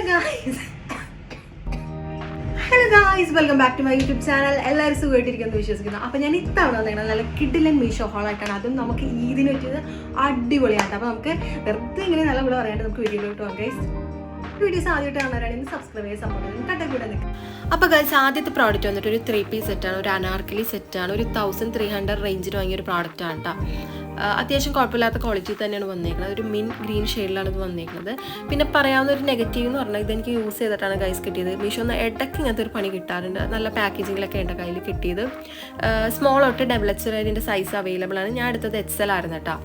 Hello guys hello guys welcome back to my YouTube channel എല്ലാവരും സുഖമായിട്ടിരിക്കുന്നു വിശ്വസിക്കുന്നു. അപ്പോൾ ഞാൻ ഇത്തവണ വന്നേക്കണം നല്ല കിഡിലൻ മീഷോ ഹോളായിട്ടാണ്. അതും നമുക്ക് ഈദിന് പറ്റിയത് അടിപൊളിയാണ് അപ്പോൾ നമുക്ക് വെറുതെ ഇങ്ങനെ നല്ല കൂടെ പറയാണ്ട് നമുക്ക് വീട്ടിലോട്ട് പോകാം ഗൈസ് വീഡിയോസ് ആദ്യമായിട്ട് കാണാനാണെങ്കിൽ സബ്സ്ക്രൈബ് ചെയ്യാൻ സപ്പോർട്ട് ചെയ്ത് കട്ട കൂടെ നിൽക്കും അപ്പോൾ ഗൈസ് ആദ്യത്തെ പ്രോഡക്റ്റ് വന്നിട്ട് ഒരു ത്രീ പീസ് സെറ്റാണ് ഒരു അനാർക്കലി സെറ്റാണ് ഒരു തൗസൻഡ് ത്രീ ഹൺഡ്രഡ് റേഞ്ചിൽ വാങ്ങിയ ഒരു പ്രോഡക്റ്റ് ആണ് കേട്ടോ അത്യാവശ്യം കുഴപ്പമില്ലാത്ത ക്വാളിറ്റി തന്നെയാണ് വന്നേക്കുന്നത് ഒരു മിൻ ഗ്രീൻ ഷെയ്ഡിലാണ് ഇത് വന്നേക്കുന്നത് പിന്നെ പറയാവുന്ന ഒരു നെഗറ്റീവ് എന്ന് പറഞ്ഞാൽ ഇത് എനിക്ക് യൂസ് ചെയ്തിട്ടാണ് ഗൈസ് കിട്ടിയത്. മീഷോ ഒന്ന് ഇടയ്ക്ക് ഇങ്ങനത്തെ ഒരു പണി കിട്ടാറുണ്ട്. നല്ല പാക്കേജിങ്ങിലൊക്കെ എന്റെ കയ്യിൽ കിട്ടിയത്. സ്മോൾ തൊട്ട് ഡബിൾ എച്ച് സൈസ് അവൈലബിൾ ആണ്. ഞാൻ എടുത്തത് എക്സൽ ആയിരുന്നു കേട്ടോ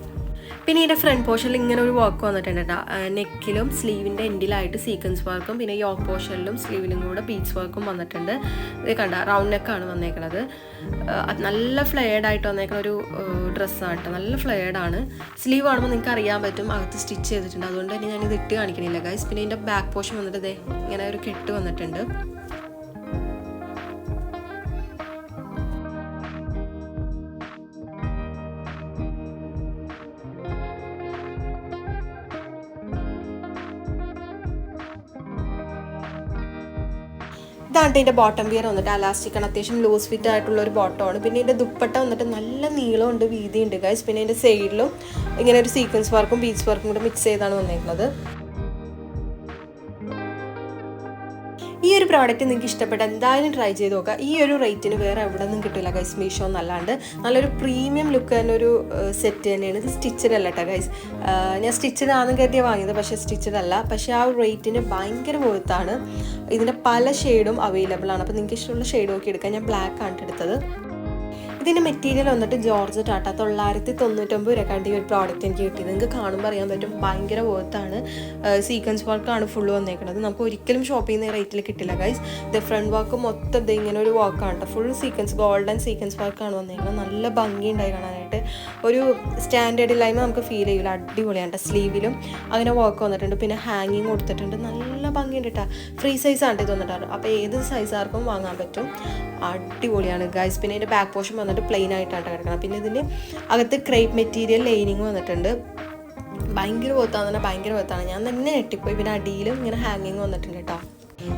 പിന്നെ ഇതിന്റെ ഫ്രണ്ട് പോർഷനിൽ ഇങ്ങനെ ഒരു വർക്ക് വന്നിട്ടുണ്ട് കേട്ടോ നെക്കിലും സ്ലീവിന്റെ എൻഡിലായിട്ട് സീക്വൻസ് വർക്കും പിന്നെ യോക്ക് പോർഷനിലും സ്ലീവിലും കൂടെ ബീച്ച് വർക്കും വന്നിട്ടുണ്ട്. ഇത് കണ്ട റൗണ്ട് നെക്കാണ് വന്നേക്കുന്നത് അത് നല്ല ഫ്ലെയർഡ് ആയിട്ട് വന്നേക്കുന്ന ഒരു ഡ്രസ്സാണ് കേട്ടോ നല്ല ഫ്ലെയർഡ് ആണ്. സ്ലീവ് ആണെന്ന് നിങ്ങൾക്ക് അറിയാൻ പറ്റും അകത്ത് സ്റ്റിച്ച് ചെയ്തിട്ടുണ്ട്. അതുകൊണ്ട് തന്നെ ഞാൻ ഇത് ഇട്ട് കാണിക്കണില്ല ഗൈസ് പിന്നെ ഇതിന്റെ ബാക്ക് പോർഷൻ വന്നിട്ട് ഇതേ ഇങ്ങനെ ഒരു കെട്ട് വന്നിട്ടുണ്ട്. ഇതാണ് ഇതിന്റെ ബോട്ടം വിയർ വന്നിട്ട് അലാസ്റ്റിക്കാണ് അത്യാവശ്യം ലൂസ് ഫിറ്റ് ആയിട്ടുള്ള ഒരു ബോട്ടമാണ് പിന്നെ ഇതിന്റെ ദുപ്പട്ട വന്നിട്ട് നല്ല നീളമുണ്ട് വീതിയുണ്ട് ഗൈസ് പിന്നെ ഇതിന്റെ സൈഡിലും ഇങ്ങനെ ഒരു സീക്വൻസ് വർക്കും ബീച്ച് വർക്കും കൂടെ മിക്സ് ചെയ്താണ് വന്നേക്കുന്നത്. ഈ ഒരു പ്രോഡക്റ്റ് നിങ്ങൾക്ക് ഇഷ്ടപ്പെട്ട എന്തായാലും ട്രൈ ചെയ്ത് നോക്കുക. ഈ ഒരു റേറ്റിന് വേറെ എവിടെ നിന്നും കിട്ടില്ല ഗൈസ് മീഷോ എന്നല്ലാണ്ട്. നല്ലൊരു പ്രീമിയം ലുക്ക് തന്നെ ഒരു സെറ്റ് തന്നെയാണ്. ഇത് സ്റ്റിച്ചഡ് അല്ല കേട്ടോ ഗൈസ് ഞാൻ സ്റ്റിച്ചഡ് ആണെന്ന് കരുതിയ വാങ്ങിയത് പക്ഷേ സ്റ്റിച്ചഡ് അല്ല. പക്ഷേ ആ റേറ്റിന് ഭയങ്കര വേർത്താണ് ഇതിന്റെ പല ഷെയ്ഡും അവൈലബിൾ ആണ്. അപ്പോൾ നിങ്ങൾക്ക് ഇഷ്ടമുള്ള ഷെയ്ഡ് നോക്കി എടുക്കാം. ഞാൻ ബ്ലാക്ക് ആണ് എടുത്തത്. ഇതിന്റെ മെറ്റീരിയൽ വന്നിട്ട് ജോർജ് ടാട്ട തൊള്ളായിരത്തി തൊണ്ണൂറ്റൊമ്പത് രൂപക്കാണ്ട് ഈ ഒരു പ്രോഡക്റ്റ് എനിക്ക് കിട്ടിയത്. നിങ്ങൾക്ക് കാണുമ്പോൾ അറിയാൻ പറ്റും ഭയങ്കര വർത്താണ് സീക്വൻസ് വർക്കാണ് ഫുള്ള് വന്നേക്കുന്നത് നമുക്ക് ഒരിക്കലും ഷോപ്പ് ചെയ്യുന്ന റേറ്റിൽ കിട്ടില്ല ഗൈസ് ഇത് ഫ്രണ്ട് വർക്ക് മൊത്തം ഇത് ഇങ്ങനെ ഒരു വർക്കാണ് ഫുൾ സീക്വൻസ് ഗോൾഡൻ സീക്വൻസ് വർക്കാണ് വന്നേക്കുന്നത് നല്ല ഭംഗിയുണ്ടായി കാണാനായിട്ട്. ഒരു സ്റ്റാൻഡേർഡ് ഇല്ലായ്മ നമുക്ക് ഫീൽ ചെയ്യില്ല അടിപൊളിയാണ് സ്ലീവിലും അങ്ങനെ വർക്ക് വന്നിട്ടുണ്ട്. പിന്നെ ഹാങ്ങിങ് കൊടുത്തിട്ടുണ്ട്. നല്ല ഭംഗിയുണ്ട് കേട്ടോ ഫ്രീ സൈസ് ആണ് ഇത് വന്നിട്ടാണ് അപ്പോൾ ഏത് സൈസാർക്കും വാങ്ങാൻ പറ്റും. അടിപൊളിയാണ് ഗൈസ് പിന്നെ ഇതിന്റെ ബാക്ക് പോർഷൻ വന്നിട്ട് പ്ലെയിൻ ആയിട്ടാണ് കിടക്കണം പിന്നെ ഇതിന്റെ അകത്ത് ക്രേപ്പ് മെറ്റീരിയൽ ലൈനിങ് വന്നിട്ടുണ്ട്. ഭയങ്കര പോത്താന്ന് പറഞ്ഞാൽ ഭയങ്കര പോത്താണ് ഞാൻ തന്നെ ഞെട്ടിപ്പോയി. പിന്നെ അടിയിലും ഇങ്ങനെ ഹാങ്ങിങ് വന്നിട്ടുണ്ട് കേട്ടോ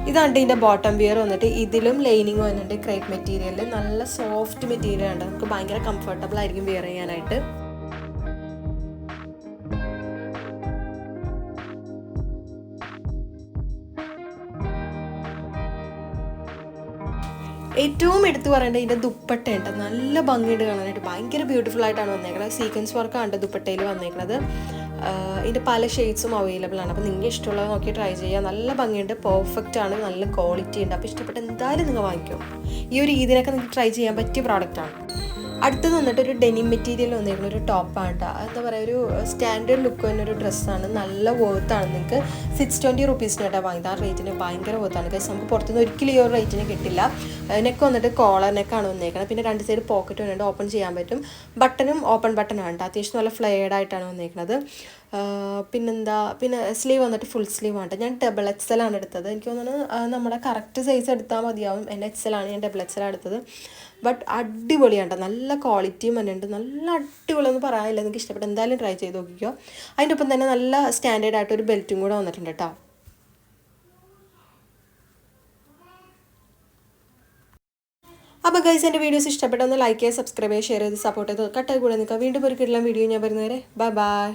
ഇതാണ് ഇതിന്റെ ബോട്ടം വിയർ വന്നിട്ട് ഇതിലും ലൈനിങ് വന്നിട്ട് ക്രേപ്പ് മെറ്റീരിയൽ നല്ല സോഫ്റ്റ് മെറ്റീരിയൽ ഉണ്ട് നമുക്ക് ഭയങ്കര കംഫർട്ടബിൾ ആയിരിക്കും വിയർ ചെയ്യാനായിട്ട്. ഏറ്റവും എടുത്തു പറയേണ്ടത് ഇതിന്റെ ദുപ്പട്ട ഉണ്ട്. നല്ല ഭംഗിയുണ്ട് കാണാനായിട്ട്. ഭയങ്കര ബ്യൂട്ടിഫുൾ ആയിട്ടാണ് വന്നേക്കുന്നത് സീക്വൻസ് വർക്കാണ് ദുപ്പട്ടയിൽ വന്നേക്കുന്നത് ഇതിന്റെ പല ഷെയ്ഡ്സും അവൈലബിൾ ആണ്. അപ്പോൾ നിങ്ങൾക്ക് ഇഷ്ടമുള്ളത് നോക്കി ട്രൈ ചെയ്യുക നല്ല ഭംഗിയുണ്ട്. പെർഫെക്റ്റ് ആണ്. നല്ല ക്വാളിറ്റി ഉണ്ട്. അപ്പോൾ ഇഷ്ടപ്പെട്ട എന്തായാലും നിങ്ങൾ വാങ്ങിക്കും. ഈ ഒരു രീതിയിലൊക്കെ നിങ്ങൾക്ക് ട്രൈ ചെയ്യാൻ പറ്റിയ പ്രോഡക്റ്റാണ് അടുത്തത് വന്നിട്ട് ഒരു ഡെനിം മെറ്റീരിയൽ വന്നിരുന്ന ഒരു ടോപ്പാണ് കേട്ടോ എന്താ പറയുക ഒരു സ്റ്റാൻഡേർഡ് ലുക്ക് തന്നെ ഒരു ഡ്രസ്സാണ് നല്ല വർത്താണ് നിങ്ങൾക്ക് സിക്സ് ട്വന്റി റുപ്പീസിന് കേട്ടോ വാങ്ങിയത്. ആ റേറ്റിന് ഭയങ്കര വോർത്താണ് കാരണം നമുക്ക് പുറത്തുനിന്ന് ഒരിക്കലും ഈ ഒരു റേറ്റിന് കിട്ടില്ല. നെക്ക് വന്നിട്ട് കോളർ നെക്കാണ് വന്നേക്കുന്നത് പിന്നെ രണ്ട് സൈഡ് പോക്കറ്റ് വന്നിട്ട് ഓപ്പൺ ചെയ്യാൻ പറ്റും. ബട്ടണും ഓപ്പൺ ബട്ടണാണ് കേട്ടോ. അത്യാവശ്യം നല്ല ഫ്ലെയർഡ് ആയിട്ടാണ് വന്നേക്കുന്നത് പിന്നെന്താ പിന്നെ സ്ലീവ് വന്നിട്ട് ഫുൾ സ്ലീവ് ആണ് ഞാൻ ഡബിൾ എക്സ് എൽ ആണ് എടുത്തത്. എനിക്ക് തോന്നുന്നു നമ്മുടെ കറക്റ്റ് സൈസ് എടുത്താൽ മതിയാവും. എന്റെ ആണ് ഞാൻ ഡബിൾ എക്സ് എൽ എടുത്തത്. ബട്ട് അടിപൊളിയാണ് നല്ല ക്വാളിറ്റിയും തന്നെ ഉണ്ട് നല്ല അടിപൊളിയൊന്നും പറയാനില്ല. നിങ്ങൾക്ക് ഇഷ്ടപ്പെട്ട എന്തായാലും ട്രൈ ചെയ്ത് നോക്കിക്കോ. അതിന്റെ ഒപ്പം തന്നെ നല്ല സ്റ്റാൻഡേർഡ് ആയിട്ട് ഒരു ബെൽറ്റും കൂടെ വന്നിട്ടുണ്ട് കേട്ടോ അപ്പോൾ ഗൈസ് എന്റെ വീഡിയോസ് ഇഷ്ടപ്പെട്ടൊന്ന് ലൈക്ക് ചെയ്യുക സബ്സ്ക്രൈബ് ചെയ്യുക ഷെയർ ചെയ്ത് സപ്പോർട്ട് ചെയ്ത് കട്ടായി കൂടെ നിൽക്കുക. വീണ്ടും ഒരു കിടലം വീഡിയോ ഞാൻ വരുന്നവരെ. Bye bye